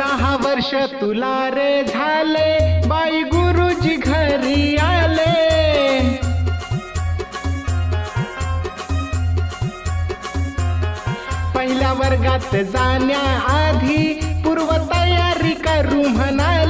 सहा वर्ष तुला रे झाले. बाई गुरुजी घरी आले. पहिल्या वर्गात जाण्याआधी पूर्व तयारी करू म्हणाले.